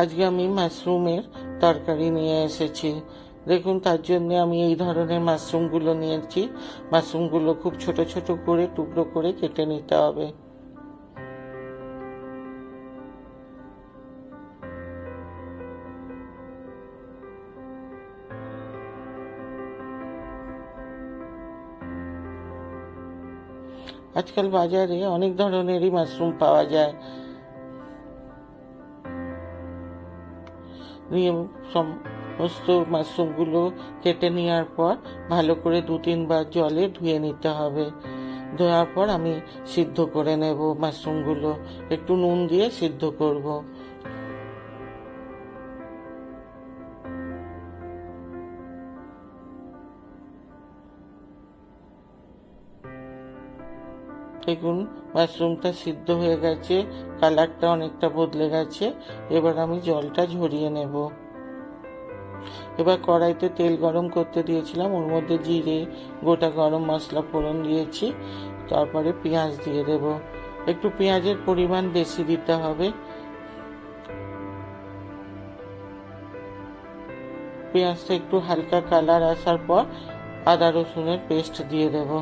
আজকে আমি মাশরুমের তরকারি নিয়ে এসেছি। দেখুন, তার জন্য আমি এই ধরনের মাশরুমগুলো নিয়েছি। মাশরুমগুলো খুব ছোট ছোট করে, টুকরো করে কেটে নিতে হবে। আজকাল বাজারে অনেক ধরনেরই মাশরুম পাওয়া যায়। নিয়ে সমস্ত মাশরুমগুলো কেটে নেওয়ার পর ভালো করে দু তিনবার জলে ধুয়ে নিতে হবে। ধোয়ার পর আমি সিদ্ধ করে নেব মাশরুমগুলো। একটু নুন দিয়ে সিদ্ধ করব। দেখুন মাশরুমটা সিদ্ধ হয়ে গেছে, কালারটা অনেকটা বদলে গেছে। এবার আমি জলটা ঝরিয়ে নেব। এবার কড়াইতে তেল গরম করতে দিয়েছিলাম, ওর মধ্যে জিরে, গোটা গরম মশলা ফোড়ন দিয়েছি, তারপরে পেঁয়াজ দিয়ে দেব। একটু পেঁয়াজের পরিমাণ বেশি দিতে হবে। পেঁয়াজটা একটু হালকা কালার আসার পর আদা রসুনের পেস্ট দিয়ে দেবো।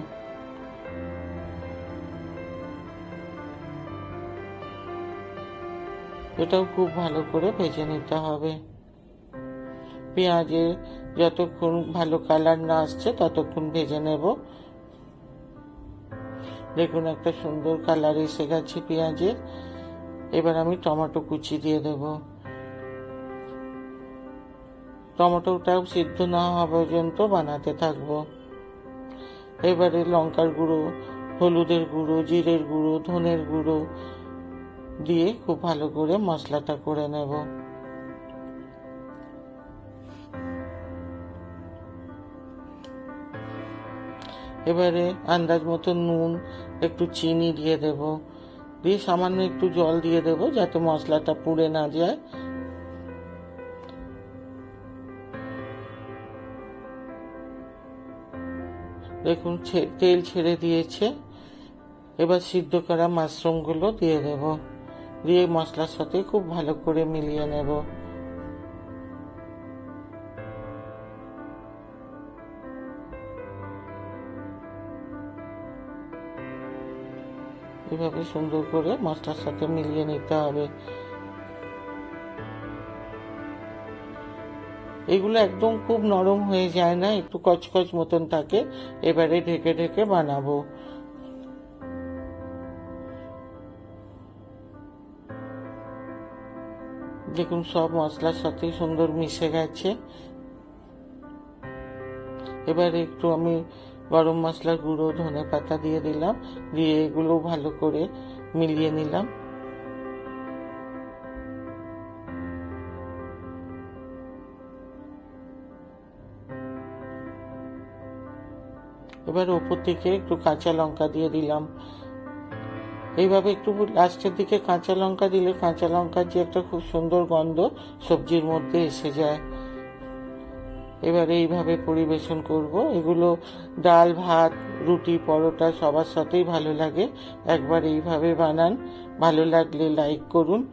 এটাও খুব ভালো করে ভেজে নিতে হবে। পেঁয়াজের যতক্ষণ ভালো কালার না আসছে, ততক্ষণ ভেজে নেব। দেখুন, একটা সুন্দর কালার এসে গেছে পেঁয়াজের। এবার আমি টমেটো কুচি দিয়ে দেব। টমেটোটাও সিদ্ধ না হওয়া পর্যন্ত বানাতে থাকব। এবারে লঙ্কার গুঁড়ো, হলুদের গুঁড়ো, জিরের গুঁড়ো, ধনের গুঁড়ো দিয়ে খুব ভালো করে মশলাটা করে নেব। এবারে আন্দাজ মতো নুন, একটু চিনি দিয়ে দেব। দিয়ে সামান্য একটু জল দিয়ে দেব যাতে মশলাটা পুড়ে না যায়। দেখুন তেল ছেড়ে দিয়েছে। এবার সিদ্ধ করা মাশরুমগুলো দিয়ে দেব। দিয়ে মশলার সাথে খুব ভালো করে মিলিয়ে নেব। এভাবে সুন্দর করে মশলার সাথে মিলিয়ে নিতে হবে। এগুলো একদম খুব নরম হয়ে যায় না, একটু কচকচ মতন থাকে। এবারে ঢেকে ঢেকে বানাবো। দেখুন, সব মশলার সাথে সুন্দর মিশে গেছে। এবার একটু আমি গরম মশলার গুঁড়ো, ধনে পাতা দিয়ে দিলাম, দিয়ে এগুলো ভালো করে মিলিয়ে নিলাম। এবার ওপর থেকে একটু কাঁচা লঙ্কা দিয়ে দিলাম। এইভাবে একটু লাস্টের দিকে কাঁচা লঙ্কা দিলে কাঁচা লঙ্কার যে একটা খুব সুন্দর গন্ধ সবজির মধ্যে এসে যায়। এবারে এইভাবে পরিবেশন করব। এগুলো ডাল, ভাত, রুটি, পরোটা সবার সাথেই ভালো লাগে। একবার এইভাবে বানান। ভালো লাগলে লাইক করুন।